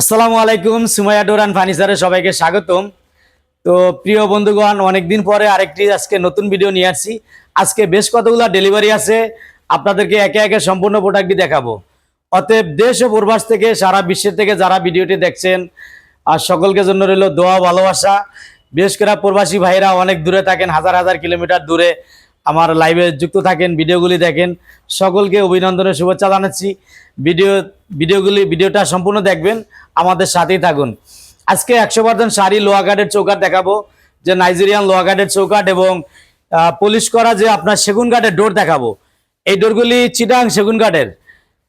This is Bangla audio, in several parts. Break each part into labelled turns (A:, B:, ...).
A: আসসালামু আলাইকুম, সুমাইয়া ডোরান ফার্নিচারে সবাইকে স্বাগতম। তো প্রিয় বন্ধুগণ, অনেকদিন পরে আরেকটি আজকে নতুন ভিডিও নিয়ে আসছি। আজকে বেশ কতগুলো ডেলিভারি আছে, আপনাদেরকে একে একে সম্পূর্ণ প্রোডাক্টটি দেখাবো। অতএব দেশ ও প্রবাস থেকে, সারা বিশ্বের থেকে যারা ভিডিওটি দেখছেন, আর সকলকে জন্য রইল দোয়া ভালোবাসা। বিশেষ করে প্রবাসী ভাইরা অনেক দূরে থাকেন, হাজার হাজার কিলোমিটার দূরে। আমার লাইভে যুক্ত থাকেন, ভিডিওগুলি দেখেন, সকলকে অভিনন্দনের শুভেচ্ছা জানাচ্ছি। ভিডিও, ভিডিওগুলি, ভিডিওটা সম্পূর্ণ দেখবেন, আমাদের সাথেই থাকুন। আজকে একশো পার্সেন্ট শাড়ি লোয়াঘাটের চৌকাট দেখাবো, যে নাইজেরিয়ান লোয়াঘাটের চৌকাট এবং পলিশ করা যে আপনার সেগুন কাঠের ডোর দেখাবো। এই ডোরগুলি চিটাং সেগুন কাঠের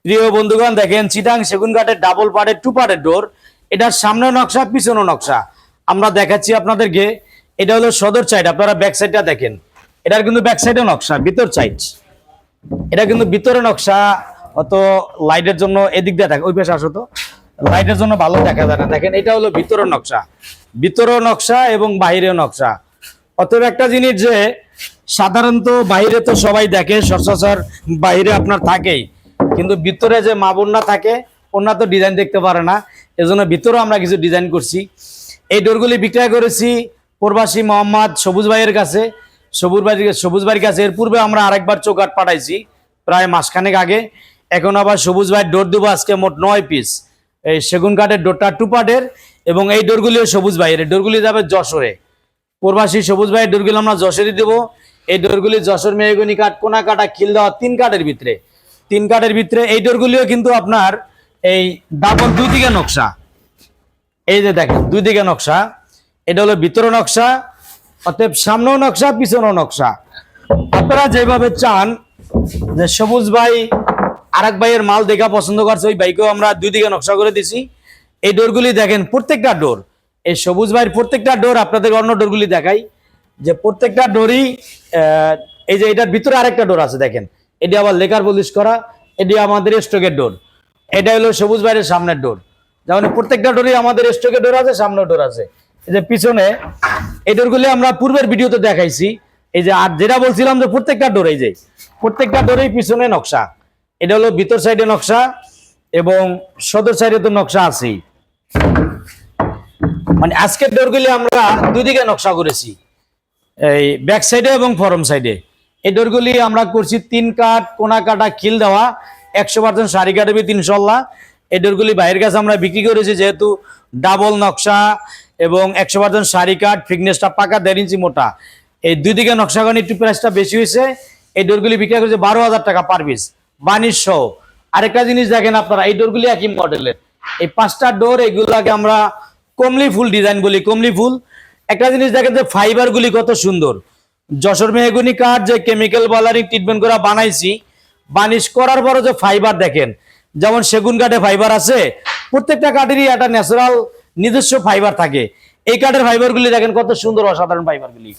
A: প্রিয় বন্ধুগণ, দেখেন চিটাং সেগুন কাঠের ডাবল পার্টের টু পার্টের ডোর এটার সামনে নকশা, পিছনে নকশা। আমরা দেখাচ্ছি আপনাদেরকে। এটা হলো সদর সাইড আপনারা ব্যাক সাইডটা দেখেন। এটার কিন্তু ব্যাক সাইডে নকশা, ভিতর সাইড এটা কিন্তু ভিতরে নকশা, অত লাইটের জন্য এদিক দিয়ে থাকে, ওই পাশে আসো তো। লাইটের জন্য ভালো দেখা যায় না। দেখেন, এটা হলো ভিতরের নকশা। ভিতরেও নকশা এবং বাহিরেও নকশা। অতএব একটা জিনিস যে, সাধারণত বাইরে তো সবাই দেখে, সচরাচর বাইরে আপনার থাকেই। কিন্তু ভিতরে যে মা বোনরা থাকে, ওনারা তো ডিজাইন দেখতে পারে না। এজন্য ভিতরেও আমরা কিছু ডিজাইন করছি। এই ডোরগুলি বিক্রয় করেছি প্রবাসী মোহাম্মদ সবুজ ভাইয়ের কাছে। সবুজ ভাই সবুজ ভাইয়ের কাছে। এর পূর্বে আমরা আরেকবার চৌকাট পাঠাইছি, প্রায় মাসখানেক আগে। এখন আবার সবুজ ভাইয়ের ডোর দেবো আজকে মোট নয় পিস এই সেগুন কাঠের ডোরটা টু পার্টের এবং এই ডোরগুলিও সবুজ ভাইয়ের ডোরগুলি যাবে যশোরে। প্রবাসী সবুজ ভাইয়ের ডোরগুলো আমরা যশোরই দেবো। এই ডোরগুলি যশোর মেহগনি কাঠ, কোনা কাটা খিল দেওয়া তিন কাঠের ভিতরে। তিন কাঠের ভিতরে এই ডোরগুলিও কিন্তু আপনার এই ডাবল দুই দিকে নকশা। এই যে দেখেন, দুই দিকে নকশা। এটা হলো ভিতরে নকশা অতএব সামনেও নকশা, পিছনেও নকশা। আপনারা যেভাবে চান যে সবুজ ভাই, আরেক ভাইয়ের মাল দেখা পছন্দ করছে, ওই বাইকেও আমরা দুই দিকে নকশা করে দিছি। এই ডোরগুলি দেখেন, প্রত্যেকটা ডোর, এই সবুজ ভাইয়ের প্রত্যেকটা ডোর আপনাদের অন্য ডোরগুলি দেখাই। যে প্রত্যেকটা ডোরই এই যে এটার ভিতরে আরেকটা ডোর আছে, দেখেন। এটি আবার লেকার পলিশ করা, এটি আমাদের স্টকের ডোর। এটা হলো সবুজ ভাইয়ের সামনের ডোর। যেমন প্রত্যেকটা ডোরই আমাদের স্টকের ডোর আছে সামনের ডোর আছে। এই যে পিছনে এই ডোরগুলি আমরা পূর্বের ভিডিওতে দেখাইছি। এই যে আর যেটা বলছিলাম যে প্রত্যেকটা ডোর যে প্রত্যেকটা ডোরেই পিছনে নকশা। এটা হলো ভিতর সাইডে নকশা এবং সদর সাইডে তো নকশা আছেই। মানে আজকের ডোরগুলি আমরা দুই দিকে নকশা করেছি। এই ব্যাক সাইডে এবং ফরম সাইডে। এই ডোরগুলি আমরা করছি তিন কাঠ, কোনা কাটা, খিল দেওয়া। একশো পার্সেন্ট সারি কাটবে তিনশোল্লা এই ডোরগুলি বাইরের কাছে আমরা বিক্রি করেছি যেহেতু ডাবল নকশা এবং একশো পার্সেন্ট শাড়ি কাঠ ফিটনেসটা পাকা, দেড় ইঞ্চি মোটা। এই দুই দিকে নকশা করে একটু প্রাইসটা বেশি হয়েছে। এই ডোরগুলি বিক্রি করেছে বারো হাজার টাকা পার পিস বানিশ সহ। আরেকটা জিনিস দেখেন আপনারা, এই ডোরগুলি একই মডেলের এই পাঁচটা ডোর, এগুলাকে আমরা কমলি ফুল ডিজাইন বলি, কমলি ফুল। একটা জিনিস দেখেন যে ফাইবার গুলি কত সুন্দর। যশোর মেহগুনি কাঠ যে কেমিক্যাল বলারিং ট্রিটমেন্ট করা বানাইছি বানিশ করার পরে যে ফাইবার দেখেন, যেমন সেগুন কাঠে ফাইবার আছে প্রত্যেকটা কাঠেরই একটা ন্যাচারাল নিজস্ব ফাইবার থাকে। এই কাঠের ফাইবারগুলি দেখেন কত সুন্দর অসাধারণ ফাইবারগুলি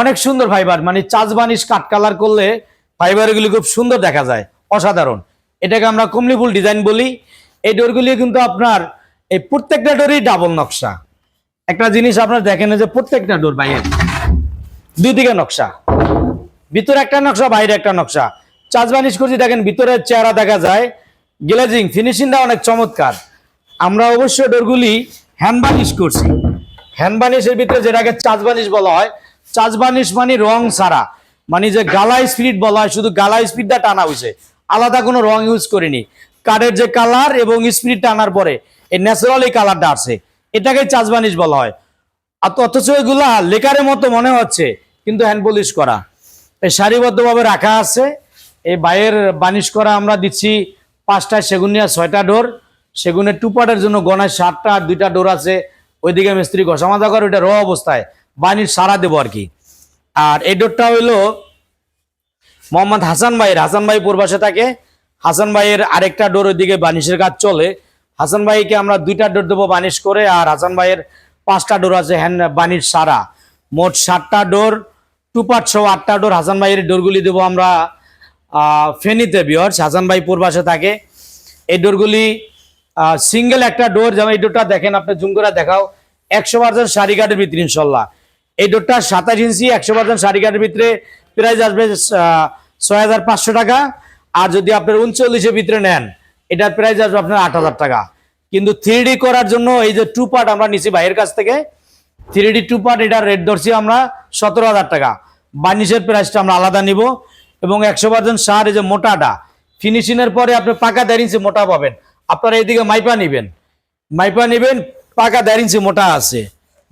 A: অনেক সুন্দর ফাইবার মানে চাষ বানিশ কাঠ কালার করলে ফাইবারগুলি খুব সুন্দর দেখা যায়, অসাধারণ। এটাকে আমরা কমলিফুল ডিজাইন বলি। এই ডোরগুলি কিন্তু আপনার, এই প্রত্যেকটা ডোরই ডাবল নকশা। একটা জিনিস আপনার দেখেন যে প্রত্যেকটা ডোর বাইরে, দুই দিকে নকশা। ভিতরে একটা নকশা, বাইরে একটা নকশা। চাষ বানিশ করছি, দেখেন ভিতরে চেহারা দেখা যায়। গ্লেজিং ফিনিশিংটা অনেক চমৎকার। আমরা অবশ্যই ডোরগুলি হ্যান্ড বানিশ করছি। হ্যান্ড বানিশের ভিতরে যেটাকে চাষ বানিশ বলা হয় চাষ বানিশ মানে রং ছাড়া। মানে যে গালা স্পিরিট বলা হয়, শুধু গালা স্পিডটা টানা হয়েছে। আলাদা কোনো রং ইউজ করিনি। কাঠের যে কালার এবং স্পিরিট টানার পরে, এই ন্যাচারাল কালারটা আছে এটাকে চাষ বানিশ বলা হয়। আর অথচ এগুলা লেকারের মতো মনে হচ্ছে, কিন্তু হ্যান্ড পলিশ করা। এই সারিবদ্ধভাবে রাখা আছে। এই বাইয়ের বানিশ করা আমরা দিচ্ছি পাঁচটা সেগুন নিয়ে ছয়টা ডোর, সেগুনের টু পার্টের জন্য গনায় সাতটা আর দুইটা ডোর আছে। ওইদিকে মিস্ত্রি ঘষা মাজা করে, ওইটা র অবস্থায়। বানিশ সারা দেবো আর কি। আর এই ডোরটা হইল মোহাম্মদ হাসান ভাইয়ের। হাসান ভাই পূর্বাসে থাকে। হাসান ভাইয়ের আরেকটা ডোর ওইদিকে বানিশের কাজ চলে। হাসান ভাইকে আমরা দুইটা ডোর দেবো বানিশ করে, আর হাসান ভাইয়ের পাঁচটা ডোর আছে হ্যান্ড বানিশ সারা। মোট সাতটা ডোর টু পার্ট সহ আটটা ডোর হাসান ভাইয়ের ডোরগুলি দেবো আমরা ফেনীতে বিয়র্স হাসান ভাই পূর্বাসে থাকে এই ডোরগুলি সিঙ্গেল একটা ডোর, যেমন এই ডোরটা দেখেন, আপনি জুম করে দেখাও, একশো পার্সেন্ট শাড়ি কাঠের ভিতরে ইনশাল্লাহ। এই ডোরটা সাতাশ ইঞ্চি, একশো পার্সেন্ট শাড়ি কাঠের ভিতরে, প্রাইস আসবে ছয় হাজার পাঁচশো টাকা। আর যদি আপনার উনচল্লিশের ভিতরে নেন, এটার প্রাইস আসবে আপনার আট হাজার টাকা। কিন্তু থ্রি করার জন্য এই যে টু পার্ট আমরা নিছি ভাইয়ের কাছ থেকে থ্রি ডি টু পার্ট এটার রেট ধরছি আমরা সতেরো হাজার টাকা। বার্নিশের প্রাইসটা আমরা আলাদা নিব। এবং একশো পার্সেন্ট সার, এই যে মোটাটা ফিনিশিংয়ের পরে আপনি পাকা দেড় ইঞ্চি মোটা পাবেন। আপনারা এইদিকে মাইপা নেবেন। মাইপা নেবেন, পাকা দেড় ইঞ্চি মোটা আছে।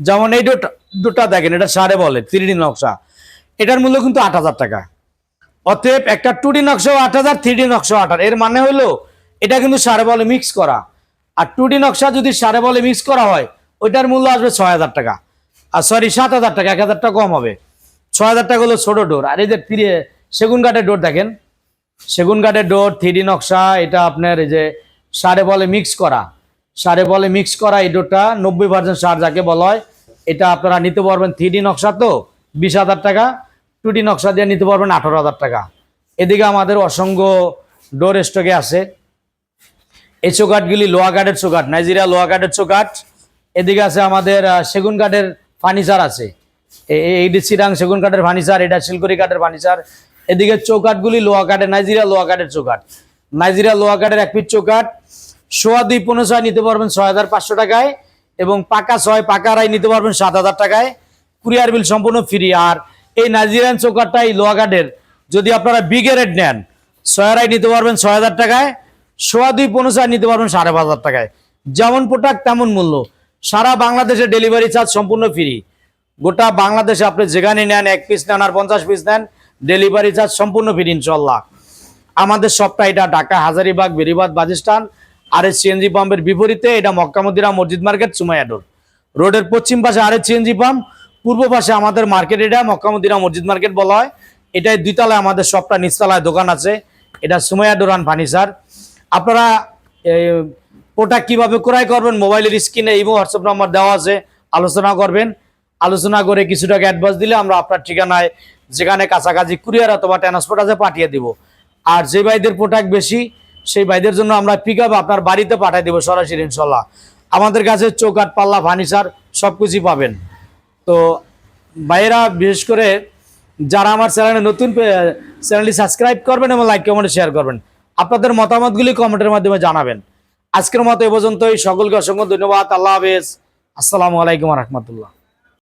A: যেমন এই দুটা দেখেন, এটা সারে বলে থ্রি ডি নকশা। এটার মূল্য কিন্তু আট হাজার টাকা। অতএব একটা টু ডি নকশা আট হাজার থ্রি ডি নকশা আট হাজার। এর মানে হলো, এটা কিন্তু সারে বলে মিক্স করা। আর টু ডি নকশা যদি সারে বলে মিক্স করা হয়, ওইটার মূল্য আসবে ছয় হাজার টাকা। আর সরি সাত হাজার টাকা, এক হাজার টাকা কম হবে। ছয় হাজার টাকা হলো ছোট ডোর। আর যে ফিরে সেগুন কাঠের ডোর দেখেন। সেগুন কাঠের ডোর থ্রি নকশা, এটা আপনার এই যে সারে বলে মিক্স করা। সারে বলে মিক্স করা এই ডোরটা নব্বই পার্সেন্ট সার যাকে বলা হয়। এটা আপনারা নিতে পারবেন থ্রি নকশা তো, বিশ হাজার টাকা। টু ডি নকশা দিয়ে নিতে পারবেন আঠারো হাজার টাকা। এদিকে আমাদের অসংখ্য ডোর স্টকে আছে। এই চৌকাঠগুলি লোয়া কাঠের চৌকাঠ, নাইজেরিয়া লোয়া কাঠের চৌকাঠ। এদিকে আছে আমাদের সেগুন কাঠের ফার্নিচার আছে। এইটি চিরাং সেগুন কাঠের ফার্নিচার এটা শিলকরি কাঠের ফার্নিচার এদিকে চৌকাঠগুলি লোয়া কাঠের, নাইজেরিয়া লোয়া কাঠের চৌকাঠ। নাইজেরিয়া লোয়া কাঠের এক পিস চৌকাঠ। সোয়া দুই পনেরো ছয় নিতে পারবেন ছয় হাজার পাঁচশো টাকায় এবং পাকা ছয়, পাকা রাই নিতে পারবেন সাত হাজার টাকায়। কুরিয়ার বিল সম্পূর্ণ ফ্রি। আর এই নাইজেরিয়ান চৌকাঠটা, এই লোয়া কাঠের, যদি আপনারা বিগে রেট নেন, ছয় রাই নিতে পারবেন ছয় হাজার টাকায়, সোয়া দুই পনেরো ছয় নিতে পারবেন সাড়ে পাঁচ হাজার টাকায়। যেমন প্রোডাক্ট তেমন মূল্য। সারা বাংলাদেশে ডেলিভারি চার্জ সম্পূর্ণ ফ্রি গোটা বাংলাদেশে আপনি যেখানে নেন, এক পিস নেন আর পঞ্চাশ পিস নেন ডেলিভারি চার্জ সম্পূর্ণ ফ্রি ইনশাল্লাহ আমাদের সবটা এটা ঢাকা হাজারিবাগ বেরিবাদ বাজিস্তান আর এস সিএনজি পাম্পের বিপরীতে এটা মক্কামুদ্দিরা মসজিদ মার্কেট সুমাইয়াডোর রোডের পশ্চিম পাশে আর এস সিএনজি পাম্প, পূর্ব পাশে আমাদের মার্কেট এটা, মক্কা মক্কামুদ্দিরা মসজিদ মার্কেট বলা হয়। এটাই দুইতলায় আমাদের সবটা নিচতলায় দোকান আছে। এটা সুমাইয়াডোর আন ফার্নিচার আপনারা প্রোডাক্ট কীভাবে ক্রয় করবেন, মোবাইলের স্ক্রিনে ইমো হোয়াটসঅ্যাপ নাম্বার দেওয়া আছে, আলোচনা করবেন। আলোচনা করে কিছু টাকা অ্যাডভান্স দিলে আমরা আপনার ঠিকানায় যেখানে কাছাকাছি কুরিয়ার অথবা ট্রান্সপোর্ট আছে পাঠিয়ে দিব। আর যে ভাইদের প্রোডাক্ট বেশি, সেই ভাইদের জন্য আমরা পিক আপ আপনার বাড়িতে পাঠিয়ে দেবো সরাসরি, ইনশাল্লাহ। আমাদের কাছে চৌকাট পাল্লা, ফার্নিচার সব কিছুই পাবেন। তো ভাইয়েরা, বিশেষ করে যারা আমার চ্যানেলে নতুন চ্যানেলটি সাবস্ক্রাইব করবেন এবং লাইক কমেন্ট শেয়ার করবেন, আপনাদের মতামতগুলি কমেন্টের মাধ্যমে জানাবেন। আজকের মতো এ পর্যন্তই। সকলকে অসংখ্য ধন্যবাদ। আল্লাহ হাফেজ। আসসালামু আলাইকুম রহমতুল্লাহ।